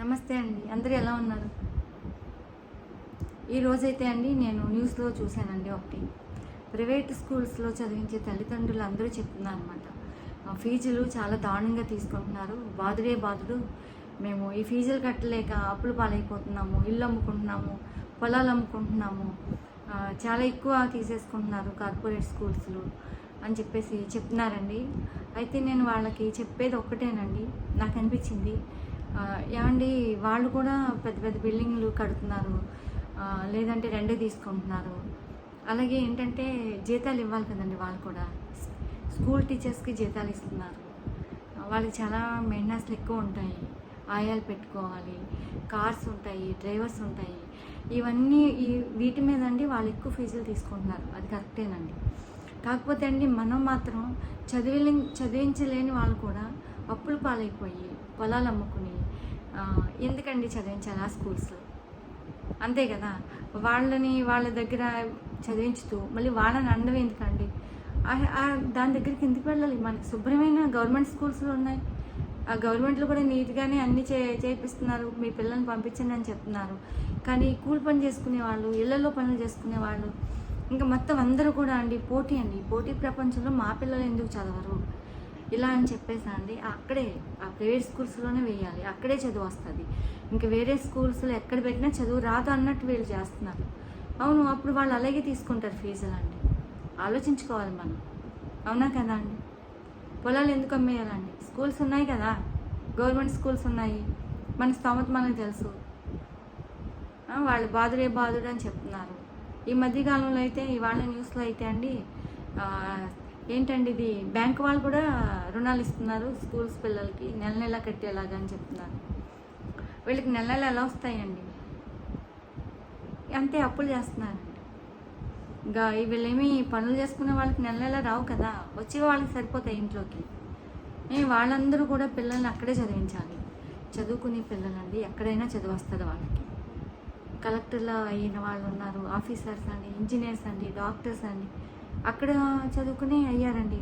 నమస్తే అండి. అందరూ ఎలా ఉన్నారు? ఈరోజైతే అండి నేను న్యూస్లో చూశానండి ఒకటి. ప్రైవేట్ స్కూల్స్లో చదివించే తల్లిదండ్రులు అందరూ చెప్తున్నారు అనమాట ఫీజులు చాలా దారుణంగా తీసుకుంటున్నారు. బాధుడే బాధుడు. మేము ఈ ఫీజులు కట్టలేక అప్పులు పాలైపోతున్నాము ఇల్లు అమ్ముకుంటున్నాము పొలాలు అమ్ముకుంటున్నాము చాలా ఎక్కువ తీసేసుకుంటున్నారు కార్పొరేట్ స్కూల్స్లో అని చెప్పేసి చెప్తున్నారండి. అయితే నేను వాళ్ళకి చెప్పేది ఒక్కటేనండి. నాకు అనిపించింది ఏమండి వాళ్ళు కూడా పెద్ద పెద్ద బిల్డింగ్లు కడుతున్నారు. లేదంటే రెండే తీసుకుంటున్నారు. అలాగే ఏంటంటే జీతాలు ఇవ్వాలి కదండి వాళ్ళు కూడా. స్కూల్ టీచర్స్కి జీతాలు ఇస్తున్నారు. వాళ్ళకి చాలా మెయింటెనెన్స్లు ఎక్కువ ఉంటాయి. ఆయాలు పెట్టుకోవాలి కార్స్ ఉంటాయి డ్రైవర్స్ ఉంటాయి. ఇవన్నీ ఈ వీటి మీద అండి వాళ్ళు ఎక్కువ ఫీజులు తీసుకుంటున్నారు. అది కరెక్టేనండి. కాకపోతే అండి మనం మాత్రం చదివి చదివించలేని వాళ్ళు కూడా అప్పులు పాలైపోయి పొలాలు అమ్ముకుని ఎందుకండి చదివించాలి ఆ స్కూల్స్లో? అంతే కదా. వాళ్ళని వాళ్ళ దగ్గర చదివించుతూ మళ్ళీ వాళ్ళని అండవి ఎందుకండి? దాని దగ్గరికి ఎందుకు వెళ్ళాలి? మనకి శుభ్రమైన గవర్నమెంట్ స్కూల్స్లో ఉన్నాయి. ఆ గవర్నమెంట్లో కూడా నీట్గానే అన్ని చే చేపిస్తున్నారు. మీ పిల్లల్ని పంపించండి అని చెప్తున్నారు. కానీ కూలి పని చేసుకునే వాళ్ళు ఇళ్ళలో పనులు చేసుకునే వాళ్ళు ఇంకా మొత్తం అందరూ కూడా అండి పోటీ అండి. పోటీ ప్రపంచంలో మా పిల్లలు ఎందుకు చదవరు? ఇలా అని చెప్పేసండి అండి అక్కడే ఆ ప్రైవేట్ స్కూల్స్లోనే వేయాలి. అక్కడే చదువు వస్తుంది. ఇంకా వేరే స్కూల్స్లో ఎక్కడ పెట్టినా చదువు రాదు అన్నట్టు వీళ్ళు చేస్తున్నారు. అవును అప్పుడు వాళ్ళు అలాగే తీసుకుంటారు ఫీజులు అండి. ఆలోచించుకోవాలి మనం. అవునా కదా అండి? పొలాలు ఎందుకు అమ్మేయాలండి? స్కూల్స్ ఉన్నాయి కదా. గవర్నమెంట్ స్కూల్స్ ఉన్నాయి. మన స్తోమత మనకు తెలుసు. వాళ్ళు బాధుడే బాధుడు అని చెప్తున్నారు. ఈ మధ్యకాలంలో అయితే ఇవాళ న్యూస్లో అయితే అండి ఏంటండి ఇది? బ్యాంక్ వాళ్ళు కూడా రుణాలు ఇస్తున్నారు స్కూల్స్ పిల్లలకి నెల నెల కట్టేలాగా అని చెప్తున్నారు. వీళ్ళకి నెల నెల ఎలా వస్తాయండి? అంతే అప్పులు చేస్తున్నారండి ఇంకా వీళ్ళేమి పనులు చేసుకునే వాళ్ళకి నెల నెల రావు కదా? వచ్చే వాళ్ళకి సరిపోతాయి ఇంట్లోకి. మేము వాళ్ళందరూ కూడా పిల్లల్ని అక్కడే చదివించాలి. చదువుకునే పిల్లలండి ఎక్కడైనా చదువు వస్తుంది వాళ్ళకి. కలెక్టర్లో అయిన వాళ్ళు ఉన్నారు ఆఫీసర్స్ అండి ఇంజనీర్స్ అండి డాక్టర్స్ అండి అక్కడ చదువుకునే అయ్యారండి.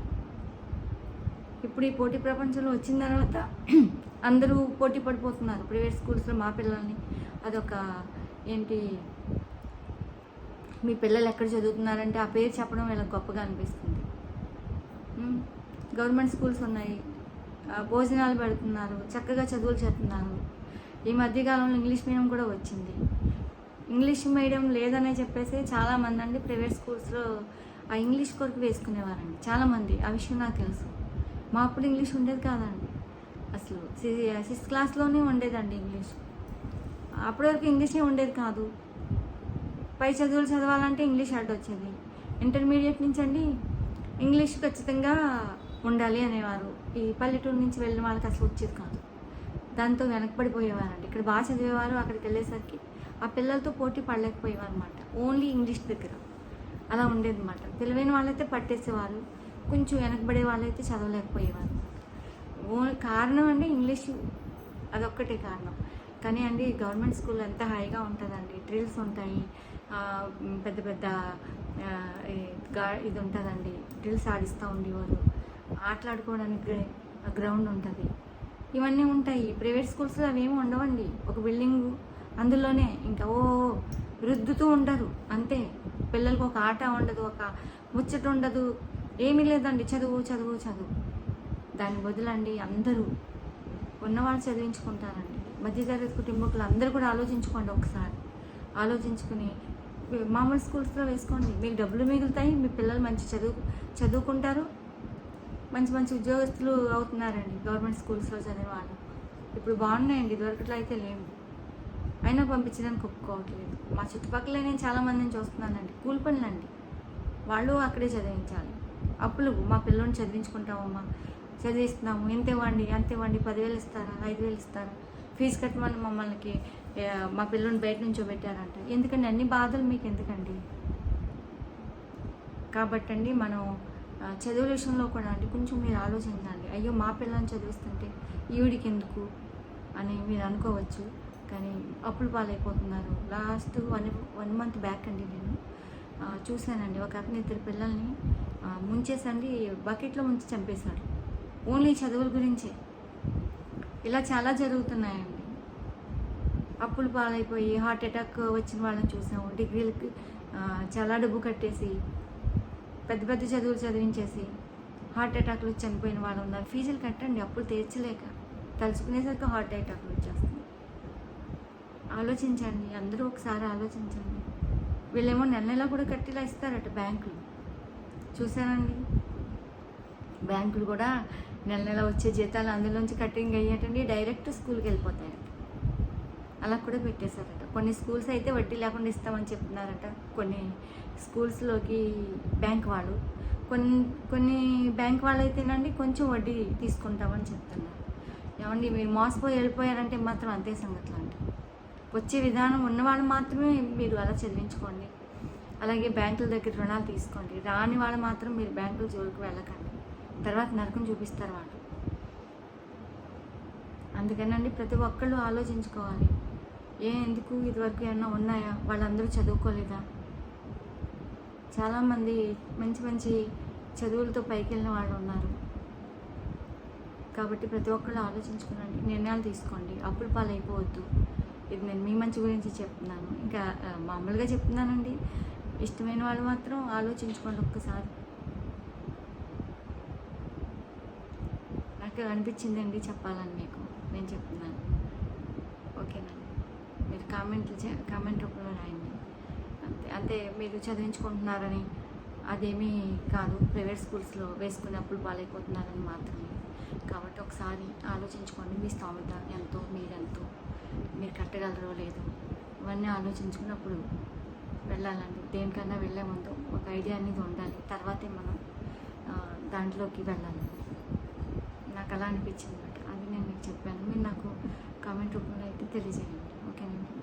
ఇప్పుడు ఈ పోటీ ప్రపంచంలో వచ్చిన తర్వాత అందరూ పోటీ పడిపోతున్నారు. ప్రైవేట్ స్కూల్స్లో మా పిల్లల్ని అదొక ఏంటి మీ పిల్లలు ఎక్కడ చదువుతున్నారంటే ఆ పేరు చెప్పడం వీళ్ళకి గొప్పగా అనిపిస్తుంది. గవర్నమెంట్ స్కూల్స్ ఉన్నాయి. భోజనాలు పెడుతున్నారు. చక్కగా చదువులు చెప్తున్నారు ఈ మధ్యకాలంలో ఇంగ్లీష్ మీడియం కూడా వచ్చింది. ఇంగ్లీష్ మీడియం లేదనే చెప్పేసి చాలామంది అండి ప్రైవేట్ స్కూల్స్లో ఆ ఇంగ్లీష్ కొరకు వేసుకునేవారండి. చాలామంది. ఆ విషయం నాకు తెలుసు. మా అప్పుడు ఇంగ్లీష్ ఉండేది కాదండి. అసలు సిక్స్త్ క్లాస్లోనే ఉండేదండి ఇంగ్లీష్. అప్పటి వరకు ఇంగ్లీషే ఉండేది కాదు. పై చదువులు చదవాలంటే ఇంగ్లీష్ అడ్డు వచ్చేది. ఇంటర్మీడియట్ నుంచి అండి ఇంగ్లీష్ ఖచ్చితంగా ఉండాలి అనేవారు. ఈ పల్లెటూరు నుంచి వెళ్ళిన వాళ్ళకి అసలు వచ్చేది కాదు. దాంతో వెనకబడిపోయేవారండి. ఇక్కడ బాగా చదివేవారు అక్కడికి వెళ్ళేసరికి ఆ పిల్లలతో పోటీ పడలేకపోయేవారు అనమాట ఓన్లీ ఇంగ్లీష్ దగ్గర. అలా ఉండేది అనమాట తెలివైన వాళ్ళైతే పట్టేసేవారు కొంచెం వెనకబడే వాళ్ళైతే చదవలేకపోయేవారు ఓన్లీ కారణం అండి ఇంగ్లీష్ అదొక్కటే కారణం. కానీ అండి గవర్నమెంట్ స్కూల్ ఎంత హాయిగా ఉంటుందండి. డ్రిల్స్ ఉంటాయి. పెద్ద పెద్ద ఇది ఉంటుందండి. డ్రిల్స్ ఆడిస్తూ ఉండేవారు. ఆటలాడుకోవడానికి గ్రౌండ్ ఉంటుంది. ఇవన్నీ ఉంటాయి. ప్రైవేట్ స్కూల్స్లో అవేమి ఉండవండి. ఒక బిల్డింగ్ అందులోనే ఇంకా ఓ రుద్దుతూ ఉండరు. అంతే. పిల్లలకు ఒక ఆట ఉండదు ఒక ముచ్చట ఉండదు. ఏమీ లేదండి. చదువు చదువు చదువు. దాని బదులండి అందరూ ఉన్నవాళ్ళు చదివించుకుంటారండి. మధ్యతరగతి కుటుంబకులు అందరూ కూడా ఆలోచించుకోండి ఒకసారి. ఆలోచించుకుని మామూలు స్కూల్స్లో వేసుకోండి. మీకు డబ్బులు మిగులుతాయి మీ పిల్లలు మంచి చదువు చదువుకుంటారు. మంచి మంచి ఉద్యోగస్తులు అవుతున్నారండి గవర్నమెంట్ స్కూల్స్లో చదివే వాళ్ళు. ఇప్పుడు బాగున్నాయండి. దొరకట్లయితే లేవు అయినా పంపించడానికి ఒప్పుకోవట్లేదు. మా చుట్టుపక్కల నేను చాలామందిని చూస్తున్నానండి. కూలి పనులండి. వాళ్ళు అక్కడే చదివించాలి. అప్పులు మా పిల్లల్ని చదివించుకుంటామమ్మా. చదివిస్తున్నాము. ఎంత ఇవ్వండి? అంత ఇవ్వండి? పదివేలు ఇస్తారా? ఐదు వేలు ఇస్తారా? ఫీజు కట్టమని మమ్మల్ని మా పిల్లల్ని బయట నుంచో పెట్టారంట. ఎందుకండి? అన్ని బాధలు మీకు ఎందుకండి? కాబట్టండి మనం చదువుల విషయంలో కూడా అండి కొంచెం మీరు ఆలోచించండి. అయ్యో మా పిల్లల్ని చదివిస్తుంటే ఈవిడికి ఎందుకు అని మీరు అనుకోవచ్చు. కానీ అప్పులు పాలైపోతున్నారు. Last one one month back అండి నేను. చూశానండి. ఒక అతను ఇద్దరు పిల్లల్ని ముంచేసండి బకెట్లో ముంచి చంపేశాడు ఓన్లీ చదువుల గురించే. ఇలా చాలా జరుగుతున్నాయండి. అప్పులు పాలైపోయి హార్ట్ అటాక్ వచ్చిన వాళ్ళని చూసాము. డిగ్రీలకి చాలా డబ్బు కట్టేసి పెద్ద పెద్ద చదువులు చదివించేసి హార్ట్ అటాక్లు చనిపోయిన వాళ్ళు ఉన్నారు ఫీజులు కట్టండి అప్పులు తీర్చలేక. తలుచుకునేసరికి హార్ట్ అటాక్లు వచ్చేస్తాయి. ఆలోచించండి అందరూ ఒకసారి ఆలోచించండి. వీళ్ళేమో నెల నెల కూడా కట్టిలా ఇస్తారట బ్యాంకులు. చూసానండి బ్యాంకులు కూడా నెల నెల వచ్చే జీతాలు అందులోంచి కట్టింగ్ అయ్యేటండి డైరెక్ట్ స్కూల్కి వెళ్ళిపోతాయట. అలా కూడా పెట్టేశారట. కొన్ని స్కూల్స్ అయితే వడ్డీ లేకుండా ఇస్తామని చెప్తున్నారట. కొన్ని స్కూల్స్లోకి బ్యాంక్ వాళ్ళు. కొన్ని కొన్ని బ్యాంక్ వాళ్ళు అయితేనండి కొంచెం వడ్డీ తీసుకుంటామని చెప్తున్నారు. ఏమండి మీరు మోసపోయి వెళ్ళిపోయారంటే మాత్రం అంతే సంగతులు అండి వచ్చే విధానం ఉన్నవాళ్ళు మాత్రమే మీరు అలా చదివించుకోండి అలాగే బ్యాంకుల దగ్గర రుణాలు తీసుకోండి. రాని వాళ్ళు మాత్రం మీరు బ్యాంకుల జోలికి వెళ్ళకండి. తర్వాత నరకం చూపిస్తారు వాళ్ళు. అందుకనండి ప్రతి ఒక్కళ్ళు ఆలోచించుకోవాలి. ఏ ఎందుకు ఇదివరకు ఏమన్నా ఉన్నాయా? వాళ్ళందరూ చదువుకోలేదా? చాలామంది మంచి మంచి చదువులతో పైకి వెళ్ళిన వాళ్ళు ఉన్నారు. కాబట్టి ప్రతి ఒక్కళ్ళు ఆలోచించుకోనండి. నిర్ణయాలు తీసుకోండి. అప్పుల పాలైపోవద్దు. ఇది నేను మీ మంచి గురించి చెప్తున్నాను. ఇంకా మామూలుగా చెప్తున్నానండి. ఇష్టమైన వాళ్ళు మాత్రం ఆలోచించుకోండి ఒక్కసారి. నాకు అనిపించిందండి చెప్పాలని మీకు. నేను చెప్తున్నాను. ఓకేనండి మీరు కామెంట్లు చే కామెంట్ రూపంలో రాయండి. అంతే. అంటే మీరు చదివించుకుంటున్నారని అదేమీ కాదు. ప్రైవేట్ స్కూల్స్లో వేసుకున్నప్పుడు పాలైపోతున్నారని మాత్రమే. కాబట్టి ఒకసారి ఆలోచించుకోండి మీ స్తోమత ఎంతో మీరెంతో మీరు కట్టగలరో లేదో. ఇవన్నీ ఆలోచించుకున్నప్పుడు వెళ్ళాలండి. దేనికన్నా వెళ్ళే ముందు ఒక ఐడియా అనేది ఉండాలి. తర్వాతే మనం దాంట్లోకి వెళ్ళాలి. నాకు అలా అనిపించింది అనమాట అది నేను మీకు చెప్పాను. మీరు నాకు కామెంట్ రూపంలో అయితే తెలియజేయండి. ఓకేనండి.